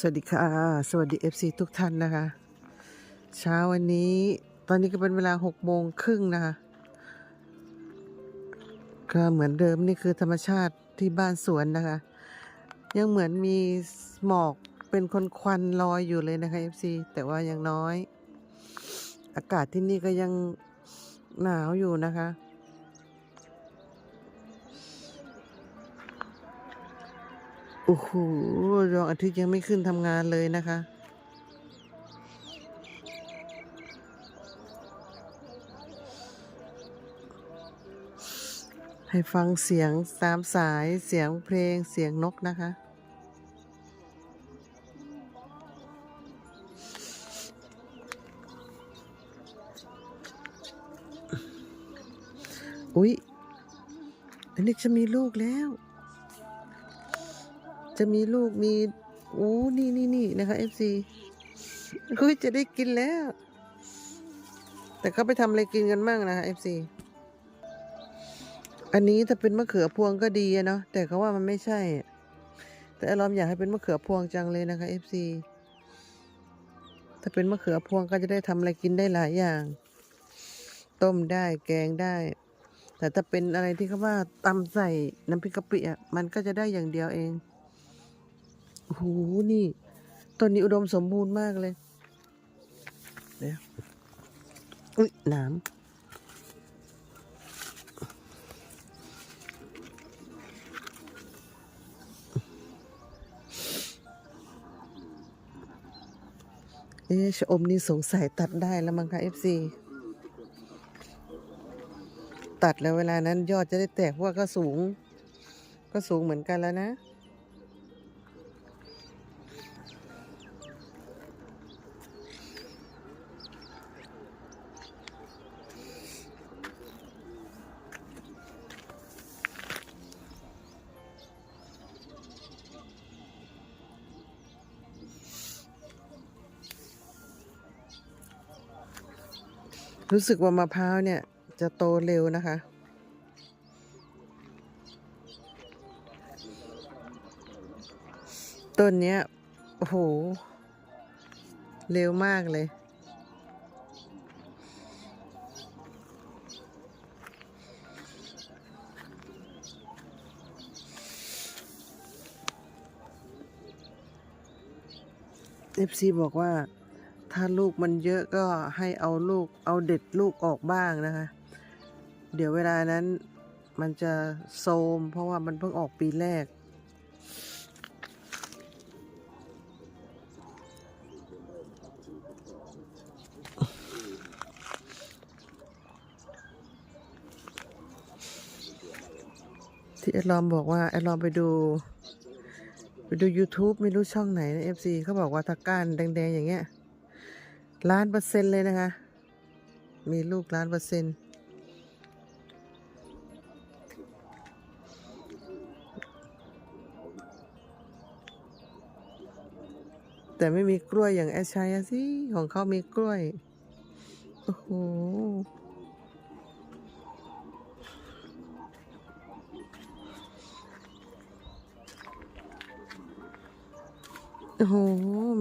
สวัสดีค่ะ สวัสดี FC ทุกท่านนะคะ เช้าวันนี้ตอนนี้ก็เป็นเวลา6โมงครึ่งนะคะ ก็เหมือนเดิมนี่คือธรรมชาติที่บ้านสวนนะคะ ยังเหมือนมีหมอกเป็นคนควันลอยอยู่เลยนะคะ FC แต่ว่ายังน้อย อากาศที่นี่ก็ยังหนาวอยู่นะคะ โอ้โหดวงอาทิตย์ยังไม่ขึ้นทำงานเลยนะคะ ให้ฟังเสียงตามสายเสียงเพลงเสียงนกนะคะ อุ๊ยอันนี้จะมีลูกแล้ว จะมีลูกมีโอ้นี่นี่นี่นะคะ FC คุยจะได้กินแล้ว แต่เขาไปทำอะไรกินกันบ้างนะคะ FC อันนี้ถ้าเป็นมะเขือพวงก็ดีเนาะแต่เขาว่ามันไม่ใช่ แต่อารอมอยากให้เป็นมะเขือพวงจังเลยนะคะ FC ถ้าเป็นมะเขือพวงก็จะได้ทำอะไรกินได้หลายอย่าง ต้มได้แกงได้ แต่ถ้าเป็นอะไรที่เขาว่าตำใส่น้ำพริกกะปิอะมันก็จะได้อย่างเดียวเอง โอ้โห นี่ต้นนี้อุดมสมบูรณ์มากเลยเดี๋ยวอุ้ยน้ำเอ๊ะชะอมนี่สงสัยตัดได้แล้วมั้งคะ FC ตัดแล้วเวลานั้นยอดจะได้แตกพว่าก็สูง ก็สูงเหมือนกันแล้วนะ รู้สึกว่ามะพร้าวเนี่ย จะโตเร็วนะคะ ต้นเนี้ย โอ้โห เร็วมากเลย เอฟซีบอกว่า ถ้าลูกมันเยอะก็ให้เอาลูกเอาเด็ดลูกออกบ้างนะคะ เดี๋ยวเวลานั้นมันจะโซม เพราะว่ามันเพิ่งออกปีแรก ที่แอดลอมบอกว่าแอดลอมไปดูไปดู YouTube ไม่รู้ช่องไหนนะ FC เขาบอกว่าถ้าก้านแดง ๆ อย่างเงี้ย ล้านเปอร์เซ็นต์เลยนะคะ มีลูกล้านเปอร์เซ็นต์แต่ไม่มีกล้วยอย่างแอชชัยสิ ของเขามีกล้วย โอ้โห โอ้โห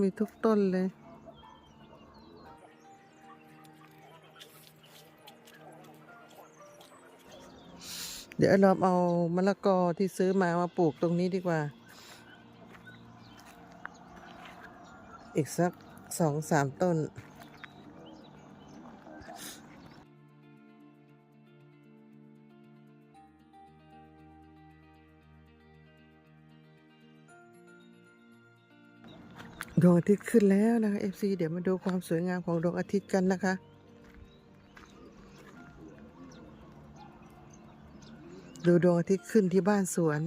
มีทุกต้นเลย เดี๋ยวเราเอามะละกอที่ซื้อมามาปลูกตรงนี้ดีกว่า อีกสักสองสามต้น ดวงอาทิตย์ขึ้นแล้วนะคะ FC เดี๋ยวมาดูความสวยงามของดวงอาทิตย์กันนะคะ ดูดวงอาทิตย์ขึ้นที่บ้านสวน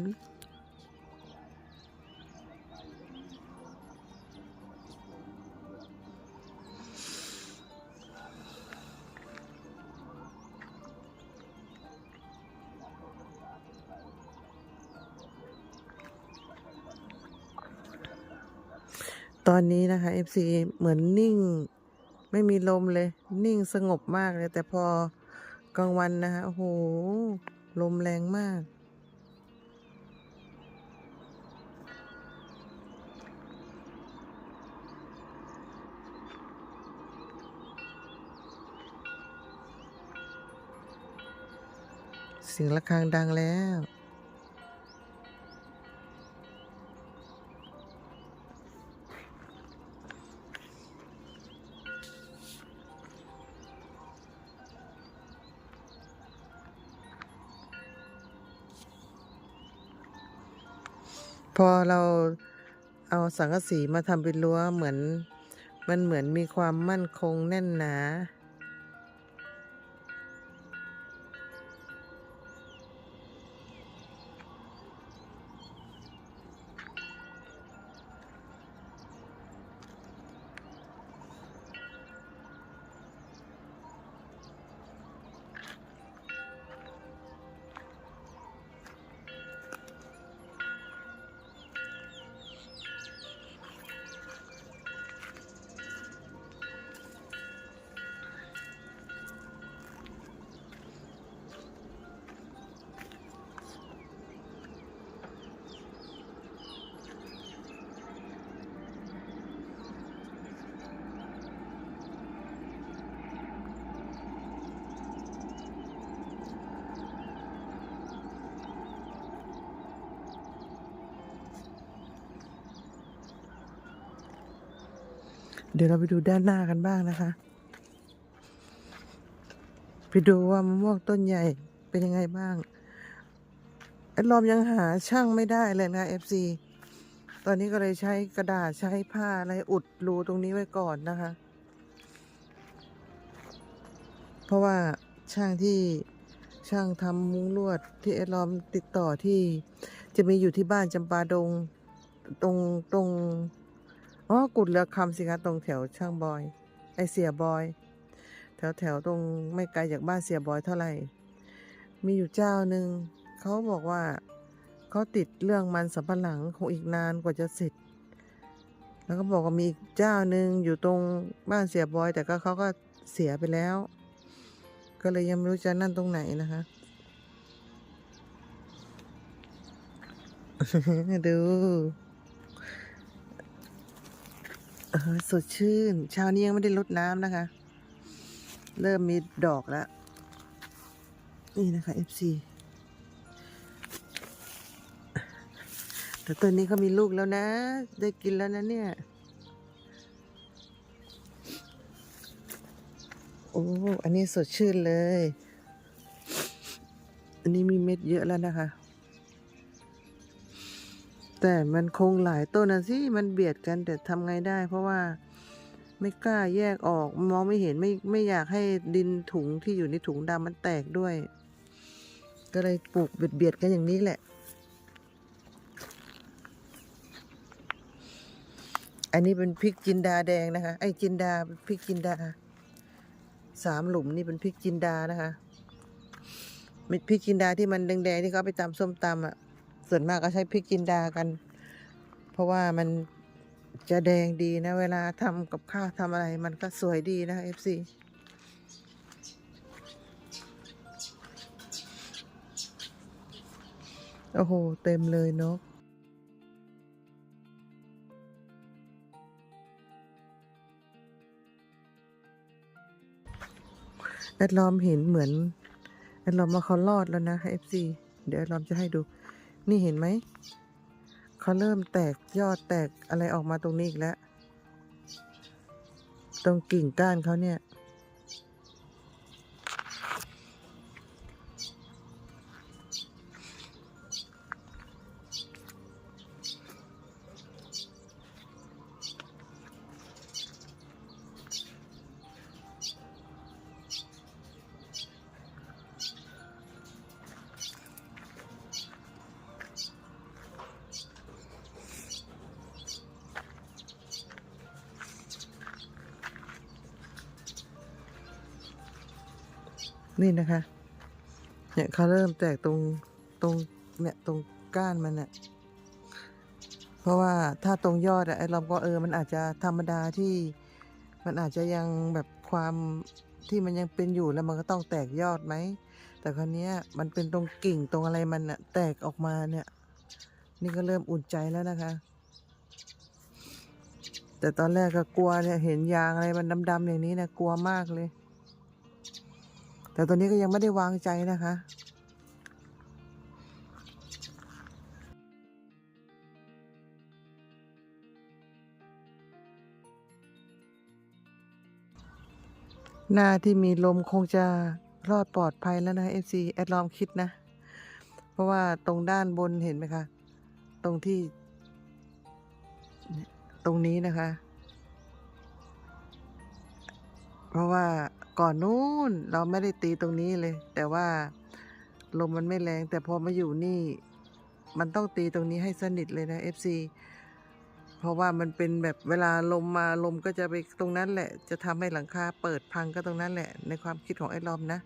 ตอนนี้นะคะ FC เหมือนนิ่ง ไม่มีลมเลย นิ่งสงบมากเลย แต่พอกลางวันนะคะโอ้โห ลมแรงมาก เสียงะระฆังดังแล้ว พอเราเอาสังกะสีมาทำเป็นรั้วเหมือน มันเหมือนมีความมั่นคงแน่นหนา เดี๋ยวเราไปดูด้านหน้ากันบ้างนะคะ ไปดูว่ามะม่วงต้นใหญ่เป็นยังไงบ้างไอ้ลอมยังหาช่างไม่ได้เลยนะ FC ตอนนี้ก็เลยใช้กระดาษใช้ผ้าอะไรอุดรูตรงนี้ไว้ก่อนนะคะ เพราะว่าช่างที่ช่างทำมุ้งลวดที่ไอ้ลอมติดต่อที่ จะมีอยู่ที่บ้านจำปาดงตรงตรง อ๋อกุดเรือคำสิคะตรงแถวช่างบอย ไอเสียบอย แถวแถวตรงไม่ไกลจากบ้านเสียบอยเท่าไหร่ มีอยู่เจ้าหนึ่งเขาบอกว่าเขาติดเรื่องมันสัมปะหลังคงอีกนานกว่าจะเสร็จ แล้วก็บอกว่ามีอีกเจ้าหนึ่งอยู่ตรงบ้านเสียบอย แต่ก็เขาก็เสียไปแล้ว ก็เลยยังไม่รู้จะนั่นตรงไหนนะคะดู เออสดชื่น เช้านี้ยังไม่ได้ลดน้ำนะคะ เริ่มมีดอกแล้ว นี่นะคะ FC แต่ต้นนี้เขามีลูกแล้วนะ ได้กินแล้วนะเนี่ย โอ้ อันนี้สดชื่นเลย อันนี้มีเม็ดเยอะแล้วนะคะ แต่มันคงหลายต้นนะสิมันเบียดกันแต่ทำไงได้ เพราะว่าไม่กล้าแยกออกมองไม่เห็นไม่ไม่อยากให้ดินถุงที่อยู่ในถุงดำมันแตกด้วย ก็เลยปลูกเบียดเบียดกันอย่างนี้แหละ อันนี้เป็นพริกจินดาแดงนะคะ ไอ้จินดาพริกจินดาสามหลุมนี่เป็นพริกจินดานะคะม็ดพริกจินดาที่มันแดงๆที่เขาไปตำส้มตำอะ ส่วนมากก็ใช้พริกจินดากัน เพราะว่ามันจะแดงดีนะ เวลาทำกับข้าวทำอะไร มันก็สวยดีนะ FC โอ้โห เต็มเลยนกแอดลอมเห็นเหมือนแอดลอมว่าเขารอดแล้วนะ FC เดี๋ยวแอดลอมจะให้ดู นี่เห็นไหม เขาเริ่มแตกยอดแตกอะไรออกมาตรงนี้อีกแล้ว ตรงกิ่งก้านเขาเนี่ย นี่นะคะ เนี่ยเขาเริ่มแตกตรงตรงเนี่ยตรงก้านมันเนี่ยเพราะว่าถ้าตรงยอดอะไอ้เราก็เออมันอาจจะธรรมดาที่มันอาจจะยังแบบความที่มันยังเป็นอยู่แล้วมันก็ต้องแตกยอดไหม แต่คราวนี้มันเป็นตรงกิ่งตรงอะไรมันอะแตกออกมาเนี่ย นี่ก็เริ่มอุ่นใจแล้วนะคะ แต่ตอนแรกก็กลัวเนี่ยเห็นยางอะไรมันดำๆอย่างนี้นะกลัวมากเลย แต่ตอนนี้ก็ยังไม่ได้วางใจนะคะหน้าที่มีลมคงจะรอดปลอดภัยแล้วนะเอฟซีแอดลอมคิดนะ เพราะว่าตรงด้านบนเห็นไหมคะ ตรงที่ ตรงนี้นะคะ เพราะว่า ก่อนนู้นเราไม่ได้ตีตรงนี้เลย แต่ว่าลมมันไม่แรง แต่พอมาอยู่นี่ มันต้องตีตรงนี้ให้สนิทเลยนะ FC เพราะว่ามันเป็นแบบเวลาลมมาลมก็จะไปตรงนั้นแหละ จะทำให้หลังคาเปิดพังก็ตรงนั้นแหละ ในความคิดของไอ้ลอมนะ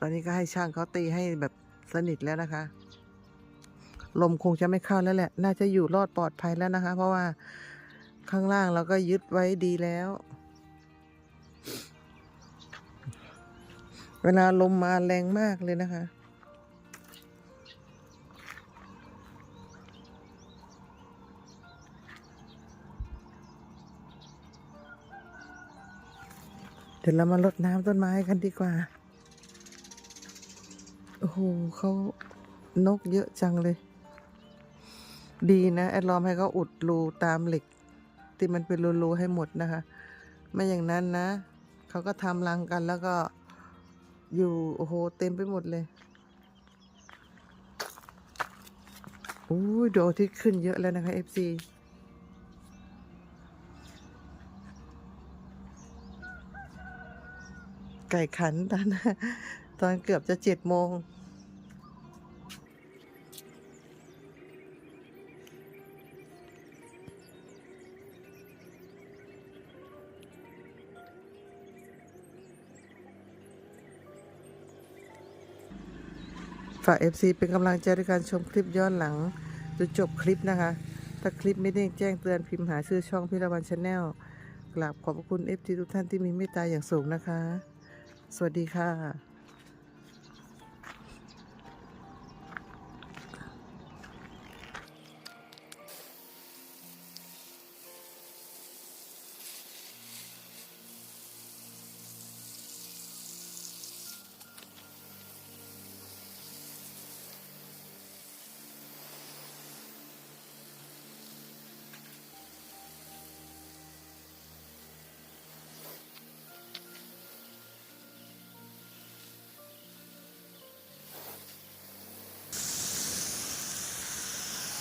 ตอนนี้ก็ให้ช่างเขาตีให้แบบสนิทแล้วนะคะ ลมคงจะไม่เข้าแล้วแหละ น่าจะอยู่รอดปลอดภัยแล้วนะคะ เพราะว่าข้างล่างเราก็ยึดไว้ดีแล้ว เวลาลมมาแรงมากเลยนะคะ เดี๋ยวเรามาลดน้ำต้นไม้กันดีกว่า โอ้โหเขานกเยอะจังเลย ดีนะ แอดลอมให้เขาอุดรูตามเหล็ก ที่มันเป็นรูๆให้หมดนะคะ ไม่อย่างนั้นนะ เขาก็ทำรังกันแล้วก็ อยู่ โอ้โห เต็มไปหมดเลยโอ้ยดอกที่ขึ้นเยอะแล้วนะคะ FC ไก่ขันตอนตอนเกือบจะเจ็ดโมง ฝาก FC เป็นกำลังใจในการชมคลิปย้อนหลังจนจบคลิปนะคะ ถ้าคลิปไม่ได้แจ้งเตือนพิมพ์หาชื่อช่องพิรวันชาแนลกราบขอบพระคุณ FC ทุกท่านที่มีเมตตาอย่างสูงนะคะ สวัสดีค่ะ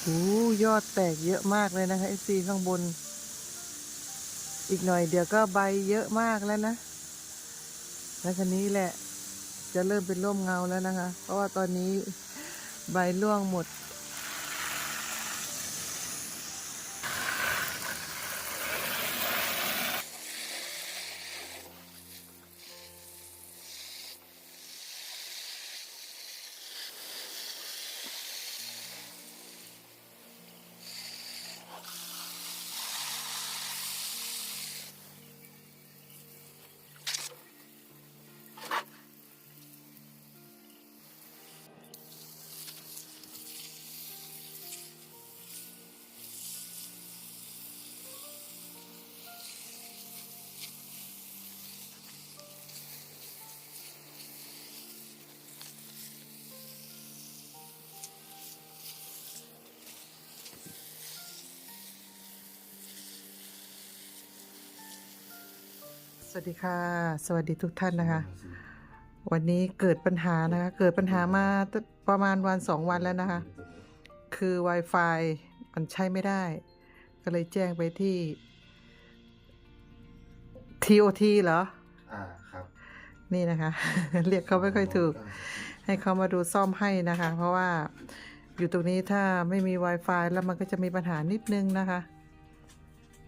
โอ้ยอดแตกเยอะมากเลยนะคะ FC ข้างบน อีกหน่อยเดี๋ยวก็ใบเยอะมากแล้วนะ แล้วคันนี้แหละ จะเริ่มเป็นร่มเงาแล้วนะคะ เพราะว่าตอนนี้ใบร่วงหมด สวัสดีค่ะ สวัสดีทุกท่านนะคะ วันนี้เกิดปัญหานะคะ เกิดปัญหามาประมาณวันสองวันแล้วนะคะ คือ Wi-Fi มันใช้ไม่ได้ ก็เลยแจ้งไปที่ TOT เหรอ อ่าครับนี่นะคะ เรียกเขาไม่ค่อยถูก ให้เขามาดูซ่อมให้นะคะ เพราะว่าอยู่ตรงนี้ถ้าไม่มี Wi-Fi แล้วมันก็จะมีปัญหานิดนึงนะคะ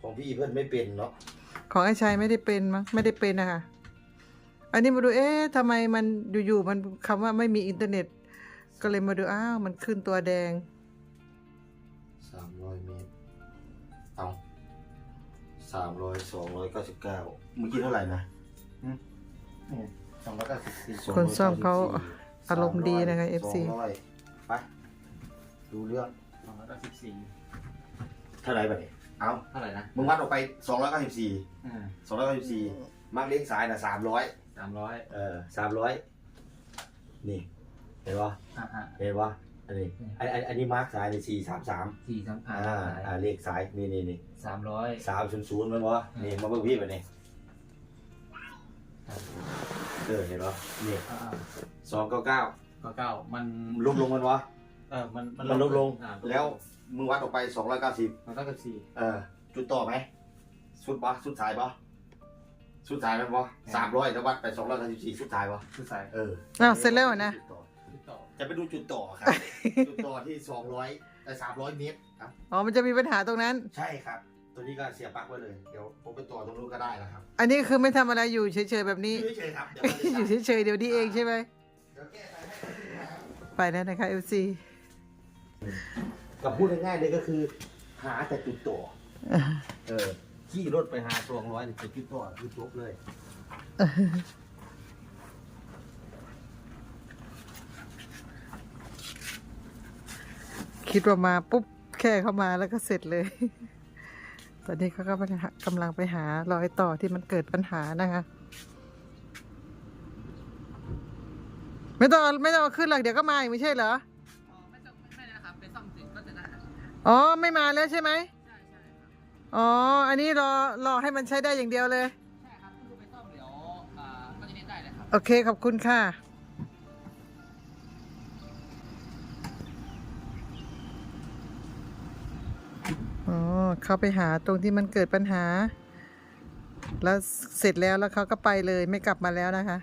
ของพี่เพื่อนไม่เป็นเนาะ ของไอ้ชัยไม่ได้เป็นมั้งไม่ได้เป็นนะคะอันนี้มาดูเอ๊ะทำไมมันอยู่ๆมันคำว่าไม่มีอินเทอร์เน็ต ก็เลยมาดูอ้าวมันขึ้นตัวแดงสามร้อยเมตรเอาสามร้อยสองร้อยเก้าสิบเก้าเมื่อกี้เท่าไหร่นะสองร้อยเก้าสิบสี่คนซ่อมเขาอารมณ์ดีนะคะ FC สองร้อยไปดูเรื่องสองร้อยเก้าสิบสี่เท่าไหร่บัดนี้ เอาเท่าไหร่นะมึงวัดออกไปสองร้อยเก้าสิบสี่อ่าสองร้อยเก้าสิบสี่มาร์กเลี้ยงสายนะสามร้อยสามร้อยเออสามร้อยนี่เห็นปะอ่าอ่าเห็นปะอันนี้อันอันอันนี้มาร์กสายในสี่สามสามสี่สามอ่าอ่าอ่าเลขสายนี่นี่นี่สามร้อย สามศูนย์ศูนย์มันวะนี่มาเบิ่งพี่ไปนี่เออเห็นปะนี่อ่าสองเก้าเก้าก็เก้ามันลบลงมันวะ เออมันมันลดลง อ่าแล้ว มึงวัดออกไปสองร้อยเก้าสิบมันเท่ากับสี่เออ จุดต่อไหมสุดปะสุดสายปะสุดสายมันปะสามร้อยแล้ววัดไปสองร้อยเก้าสิบสี่สุดสายปะคือใส่เอออ้าวเสร็จแล้วเหรอนะ จุดต่อที่ต่อจะไปดูจุดต่อครับ จุดต่อที่สองร้อยแต่สามร้อยเมตรครับ อ๋อ มันจะมีปัญหาตรงนั้น ใช่ครับ ตัวนี้ก็เสียบปลั๊กไว้เลย เดี๋ยวผมไปต่อตรงนู้นก็ได้นะครับอันนี้คือไม่ทำอะไรอยู่เฉยๆแบบนี้อยู่เฉยๆครับ เดี๋ยวมันจะอยู่เฉยๆเดี๋ยวนี้เองใช่ไหม เดี๋ยวแก้ไขให้ครับไปแล้วนะคะ FC กับพูดง่ายๆเลยก็คือ หาแต่จุดต่อเออขี่รถไปหาสองร้อยเนี่ยจุดต่อคือจบเลย คิดว่ามาปุ๊บแค่เข้ามาแล้วก็เสร็จเลย ตอนนี้เขาก็กำลังไปหารอยต่อที่มันเกิดปัญหานะคะ ไม่ต้องเอาไม่ต้องเอาขึ้นหรอกเดี๋ยวก็มาอีกไม่ใช่เหรอ ซ่อมเสร็จก็จะได้อ๋อไม่มาแล้วใช่ไหมใช่ใช่ครับอ๋ออันนี้รอรอให้มันใช้ได้อย่างเดียวเลย ใช่ครับก็คือไปซ่อมเดี๋ยวอ่าก็จะเน้นได้เลยครับโอเคขอบคุณค่ะ อ๋อเขาไปหาตรงที่มันเกิดปัญหา แล้วเสร็จแล้วแล้วเขาก็ไปเลยไม่กลับมาแล้วนะคะ